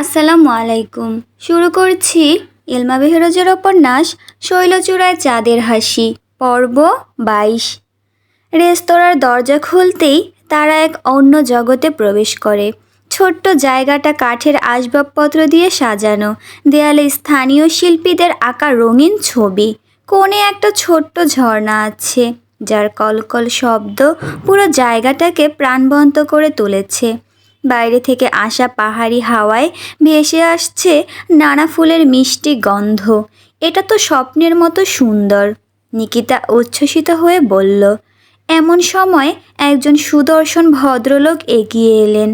আসসালামু আলাইকুম। শুরু করছি ইলমা বেহরজের উপন্যাস শৈলচূড়ায় চাঁদের হাসি, পর্ব বাইশ। রেস্তোরাঁর দরজা খুলতেই তারা এক অন্য জগতে প্রবেশ করে। ছোট্ট জায়গাটা কাঠের আসবাবপত্র দিয়ে সাজানো, দেয়ালে স্থানীয় শিল্পীদের আঁকা রঙিন ছবি। কোণে একটা ছোট্ট ঝর্ণা আছে, যার কলকল শব্দ পুরো জায়গাটাকে প্রাণবন্ত করে তুলেছে। বাইরে থেকে আসা পাহাড়ি হাওয়ায় ভেসে আসছে নানা ফুলের মিষ্টি গন্ধ। এটা তো স্বপ্নের মতো সুন্দর। নিকিতা উচ্ছ্বসিত হয়ে বলল, এমন সময় একজন সুদর্শন ভদ্রলোক এগিয়ে এলেন।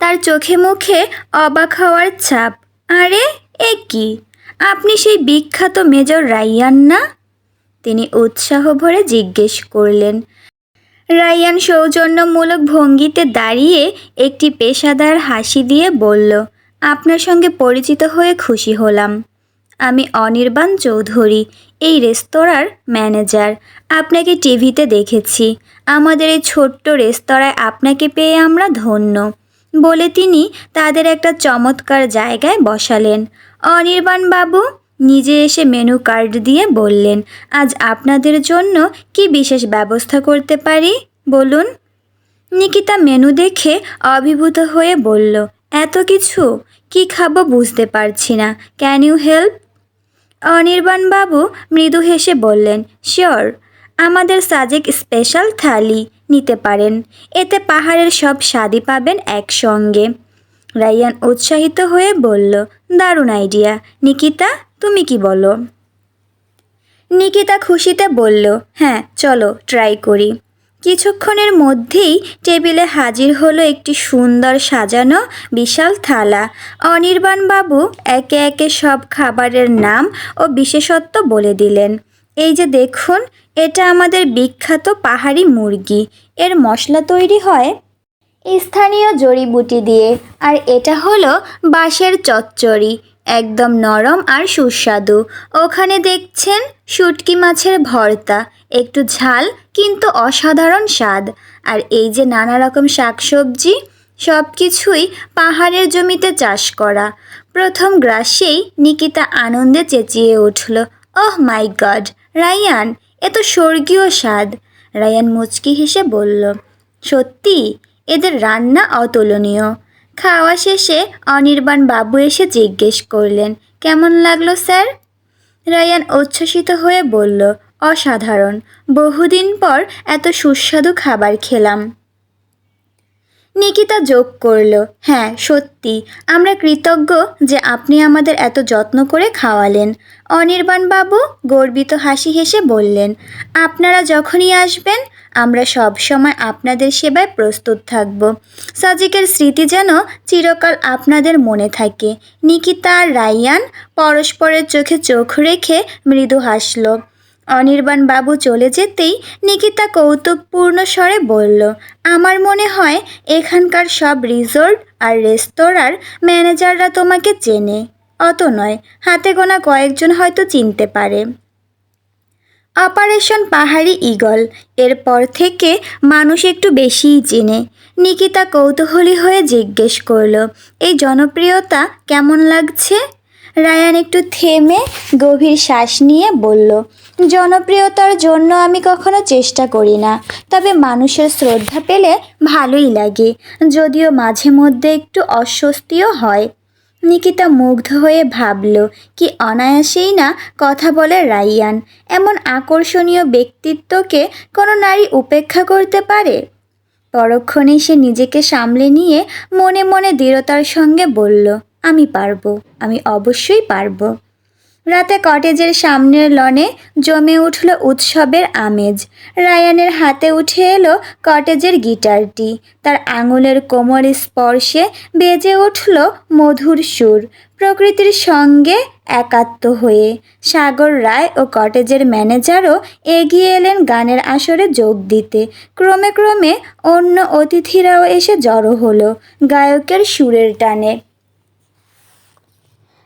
তার চোখে মুখে অবাক হওয়ার ছাপ। আরে, এ কি? আপনি সেই বিখ্যাত মেজর রাইয়ান না? তিনি উৎসাহ ভরে জিজ্ঞেস করলেন রায়ান সৌজন্যমূলক ভঙ্গিতে দাঁড়িয়ে একটি পেশাদার হাসি দিয়ে বলল, আপনার সঙ্গে পরিচিত হয়ে খুশি হলাম। আমি অনির্বাণ চৌধুরী, এই রেস্তোরাঁর ম্যানেজার। আপনাকে টিভিতে দেখেছি। আমাদের এই ছোট্ট রেস্তোরাঁয় আপনাকে পেয়ে আমরা ধন্য। বলে তিনি তাদের একটা চমৎকার জায়গায় বসালেন। অনির্বাণ বাবু নিজে এসে মেনু কার্ড দিয়ে বললেন, আজ আপনাদের জন্য কি বিশেষ ব্যবস্থা করতে পারি? বলুন। নিকিতা মেনু দেখে অভিভূত হয়ে বলল, এত কিছু? কি খাব বুঝতে পারছি না। ক্যান ইউ হেল্প অনির্বাণবাবু মৃদু হেসে বললেন শিওর আমাদের সাজেক স্পেশাল থালি নিতে পারেন। এতে পাহাড়ের সব স্বাদই পাবেন একসঙ্গে। রাইয়ান উৎসাহিত হয়ে বলল, দারুণ আইডিয়া নিকিতা, তুমি কি বলো? নিকিতা খুশিতে বলল হ্যাঁ চলো ট্রাই করি। কিছুক্ষণের মধ্যেই টেবিলে হাজির হলো একটি সুন্দর সাজানো বিশাল থালা। অনির্বাণ বাবু একে একে সব খাবারের নাম ও বিশেষত্ব বলে দিলেন। এই যে দেখুন, এটা আমাদের বিখ্যাত পাহাড়ি মুরগি। এর মশলা তৈরি হয় স্থানীয় জড়িবুটি দিয়ে, আর এটা হলো বাঁশের চচ্চড়ি, একদম নরম আর সুস্বাদু। ওখানে দেখছেন শুটকি মাছের ভর্তা, একটু ঝাল কিন্তু অসাধারণ স্বাদ। আর এই যে নানা রকম শাকসবজি সব কিছুই পাহাড়ের জমিতে চাষ করা। প্রথম গ্রাসেই নিকিতা আনন্দে চেঁচিয়ে উঠল, ওহ মাই গড, রায়ান, এ তো স্বর্গীয় স্বাদ। রায়ান মুচকি হেসে বলল, সত্যি, এদের রান্না অতুলনীয়। খাওয়া শেষে অনির্বাণ বাবু এসে জিজ্ঞেস করলেন, কেমন লাগল স্যার? রায়ান উচ্ছ্বসিত হয়ে বলল অসাধারণ। বহুদিন পর এত সুস্বাদু খাবার খেলাম। নিকিতা যোগ করল হ্যাঁ সত্যি, আমরা কৃতজ্ঞ যে আপনি আমাদের এত যত্ন করে খাওয়ালেন। অনির্বাণ বাবু গর্বিত হাসি হেসে বললেন, আপনারা যখনই আসবেন, আমরা সব সময় আপনাদের সেবায় প্রস্তুত থাকব। সাজিকের স্মৃতি যেন চিরকাল আপনাদের মনে থাকে। নিকিতা আর রাইয়ান পরস্পরের চোখে চোখ রেখে মৃদু হাসল অনির্বাণ বাবু চলে যেতেই নিকিতা কৌতুকপূর্ণ স্বরে বলল, আমার মনে হয় এখানকার সব রিসোর্ট আর রেস্তোরাঁর ম্যানেজাররা তোমাকে চেনে। অত নয়, হাতে গোনা কয়েকজন হয়তো চিনতে পারে। অপারেশন পাহাড়ি ঈগল। এরপর থেকে মানুষ একটু বেশিই চেনে। নিকিতা কৌতূহলী হয়ে জিজ্ঞেস করল, এই জনপ্রিয়তা কেমন লাগছে? রায়ান একটু থেমে গভীর শ্বাস নিয়ে বলল, জনপ্রিয়তার জন্য আমি কখনো চেষ্টা করি না, তবে মানুষের শ্রদ্ধা পেলে ভালোই লাগে, যদিও মাঝে মধ্যে একটু অস্বস্তিও হয়। নিকিতা মুগ্ধ হয়ে ভাবল, কি অনায়াসেই না কথা বলে রাইয়ান এমন আকর্ষণীয় ব্যক্তিত্বকে কোনো নারী উপেক্ষা করতে পারে? পরক্ষণেই সে নিজেকে সামলে নিয়ে মনে মনে দৃঢ়তার সঙ্গে বলল আমি পারব, আমি অবশ্যই পারব। রাতে কটেজের সামনের লনে জমে উঠল উৎসবের আমেজ। রায়ানের হাতে উঠে এলো কটেজের গিটারটি। তার আঙুলের কোমর স্পর্শে বেজে উঠল মধুর সুর। প্রকৃতির সঙ্গে একাত্ম হয়ে সাগর রায় ও কটেজের ম্যানেজারও এগিয়ে এলেন গানের আসরে যোগ দিতে। ক্রমে ক্রমে অন্য অতিথিরাও এসে জড়ো হলো গায়কের সুরের টানে।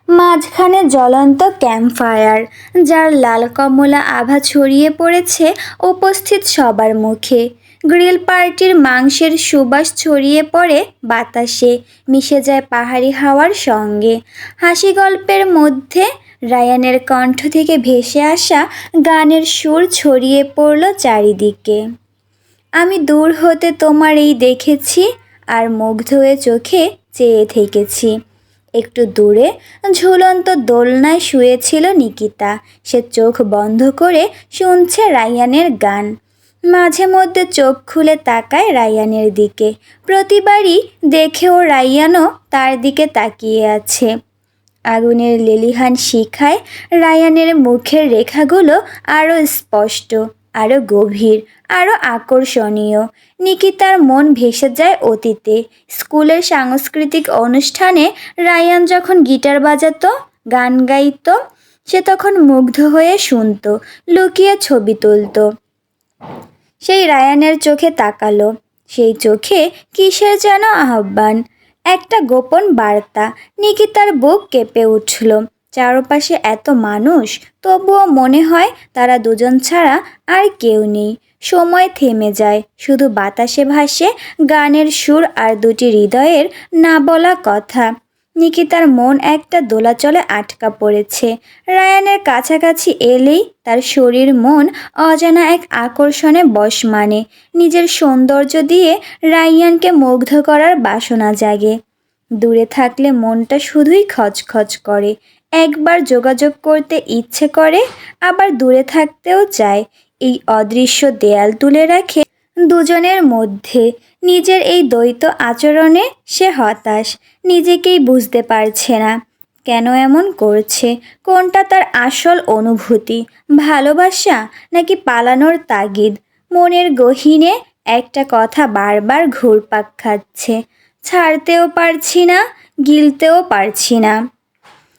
মাঝখানে জ্বলন্ত ক্যাম্পফায়ার, যার লাল কমলা আভা ছড়িয়ে পড়েছে উপস্থিত সবার মুখে। গ্রিল পার্টির মাংসের সুবাস ছড়িয়ে পড়ে বাতাসে, মিশে যায় পাহাড়ি হাওয়ার সঙ্গে। হাসি গল্পের মধ্যে রায়ানের কণ্ঠ থেকে ভেসে আসা গানের সুর ছড়িয়ে পড়ল চারিদিকে। আমি দূর হতে তোমার এই দেখেছি আর মুগ্ধ হয়ে চোখে চেয়ে থেকেছি। একটু দূরে ঝুলন্ত দোলনায় শুয়েছিল নিকিতা। সে চোখ বন্ধ করে শুনছে রায়ানের গান। মাঝে মধ্যে চোখ খুলে তাকায় রায়ানের দিকে। প্রতিবারই দেখেও রায়ানও তার দিকে তাকিয়ে আছে। আগুনের লেলিহান শিখায় রায়ানের মুখের রেখাগুলো আরও স্পষ্ট। আরও গভীর আরও আকর্ষণীয়। নিকিতার মন ভেসে যায় অতীতে। স্কুলের সাংস্কৃতিক অনুষ্ঠানে রায়ান যখন গিটার বাজাতো, গান গাইতো, সে তখন মুগ্ধ হয়ে শুনতো, লুকিয়ে ছবি তুলতো। সেই রায়ানের চোখে তাকালো। সেই চোখে কিসের যেন আহ্বান? একটা গোপন বার্তা। নিকিতার বুক কেঁপে উঠল। চারপাশে এত মানুষ, তবুও মনে হয় তারা দুজন ছাড়া আর কেউ নেই। সময় থেমে যায়, শুধু বাতাসে ভাসে গানের সুর আর দুটি হৃদয়ের না বলা কথা। নিকিতার মন একটা দোলাচলে আটকা পড়েছে। রায়ানের কাছাকাছি এলেই তার শরীর মন অজানা এক আকর্ষণে বশ মানে। নিজের সৌন্দর্য দিয়ে রায়ানকে মুগ্ধ করার বাসনা জাগে। দূরে থাকলে মনটা শুধুই খচখচ করে। একবার যোগাযোগ করতে ইচ্ছে করে, আবার দূরে থাকতেও চায়। এই অদৃশ্য দেয়াল তুলে রাখে দুজনের মধ্যে। নিজের এই দ্বৈত আচরণে সে হতাশ, নিজেকেই বুঝতে পারছে না। কেন এমন করছে? কোনটা তার আসল অনুভূতি? ভালোবাসা নাকি পালানোর তাগিদ? মনের গহীনে একটা কথা বারবার ঘুরপাক খাচ্ছে। ছাড়তেও পারছি না, গিলতেও পারছি না।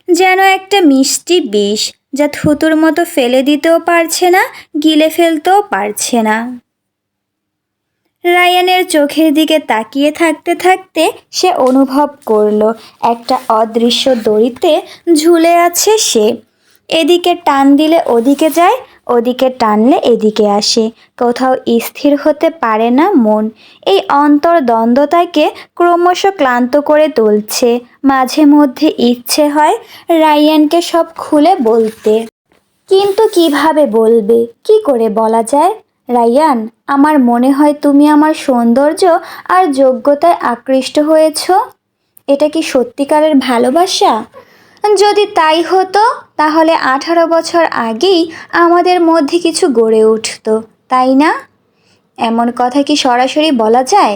যেন একটা মিষ্টি বিষ যা থুতুর মতো ফেলে দিতেও পারছে না, গিলে ফেলতেও পারছে না। রায়ানের চোখের দিকে তাকিয়ে থাকতে থাকতে সে অনুভব করল, একটা অদৃশ্য দড়িতে ঝুলে আছে সে। এদিকে টান দিলে ওদিকে যায় ওদিকে টানলে এদিকে আসে। কোথাও স্থির হতে পারে না মন। এই অন্তর্দ্বন্দ্ব তাকে ক্রমশ ক্লান্ত করে তুলছে। মাঝে মধ্যে ইচ্ছে হয় রায়ানকে সব খুলে বলতে। কিন্তু কীভাবে বলবে? কি করে বলা যায়? রায়ান, আমার মনে হয় তুমি আমার সৌন্দর্য আর যোগ্যতায় আকৃষ্ট হয়েছ। এটা কি সত্যিকারের ভালোবাসা? যদি তাই হতো, তাহলে আঠারো বছর আগেই আমাদের মধ্যে কিছু গড়ে উঠতো, তাই না? এমন কথা কি সরাসরি বলা যায়?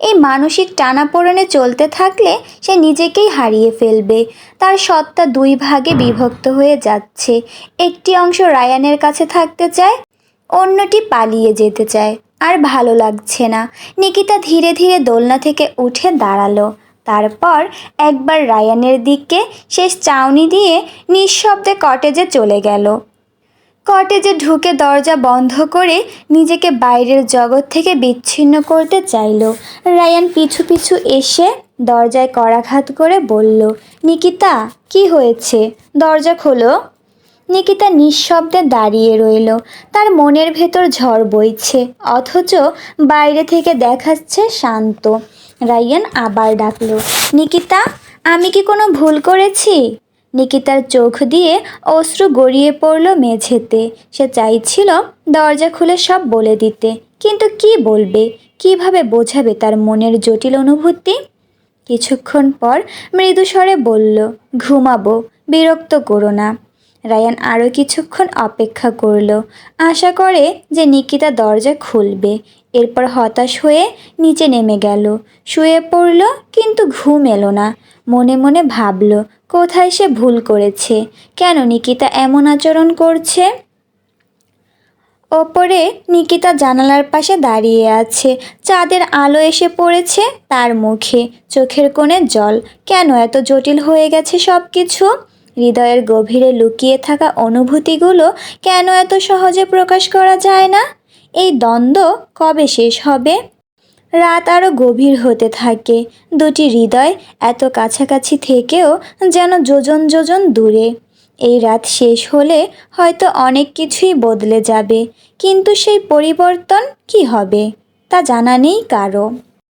এই মানসিক টানাপোড়েনে চলতে থাকলে সে নিজেকেই হারিয়ে ফেলবে। তার সত্তা দুই ভাগে বিভক্ত হয়ে যাচ্ছে। একটি অংশ রায়ানের কাছে থাকতে চায়, অন্যটি পালিয়ে যেতে চায়। আর ভালো লাগছে না। নিকিতা ধীরে ধীরে দোলনা থেকে উঠে দাঁড়াল। তারপর একবার রায়ানের দিকে শেষ চাউনি দিয়ে নিঃশব্দে কটেজে চলে গেল। কটেজে ঢুকে দরজা বন্ধ করে নিজেকে বাইরের জগৎ থেকে বিচ্ছিন্ন করতে চাইল। রায়ান পিছু পিছু এসে দরজায় করাঘাত করে বলল, নিকিতা, কি হয়েছে? দরজা খোলো। নিকিতা নিঃশব্দে দাঁড়িয়ে রইল। তার মনের ভেতর ঝড় বইছে, অথচ বাইরে থেকে দেখাচ্ছে শান্ত। রায়ান আবার ডাকলো, নিকিতা, আমি কি কোনো ভুল করেছি? নিকিতার চোখ দিয়ে অশ্রু গড়িয়ে পড়ল মেঝেতে। সে চাইছিল দরজা খুলে সব বলে দিতে, কিন্তু কি বলবে? কীভাবে বোঝাবে তার মনের জটিল অনুভূতি? কিছুক্ষণ পর মৃদুস্বরে বলল, ঘুমাবো, বিরক্ত করো না। রায়ান আরও কিছুক্ষণ অপেক্ষা করল, আশা করে যে নিকিতা দরজা খুলবে। এরপর হতাশ হয়ে নিচে নেমে গেল। শুয়ে পড়ল, কিন্তু ঘুম এলো না। মনে মনে ভাবল, কোথায় সে ভুল করেছে? কেন নিকিতা এমন আচরণ করছে? ওপরে নিকিতা জানালার পাশে দাঁড়িয়ে আছে। চাঁদের আলো এসে পড়েছে তার মুখে। চোখের কোণে জল। কেন এত জটিল হয়ে গেছে সব কিছু হৃদয়ের গভীরে লুকিয়ে থাকা অনুভূতিগুলো কেন এত সহজে প্রকাশ করা যায় না? এই দ্বন্দ্ব কবে শেষ হবে? রাত আরও গভীর হতে থাকে। দুটি হৃদয় এত কাছাকাছি থেকেও যেন যোজন যোজন দূরে। এই রাত শেষ হলে হয়তো অনেক কিছুই বদলে যাবে, কিন্তু সেই পরিবর্তন কি হবে তা জানা নেই কারও।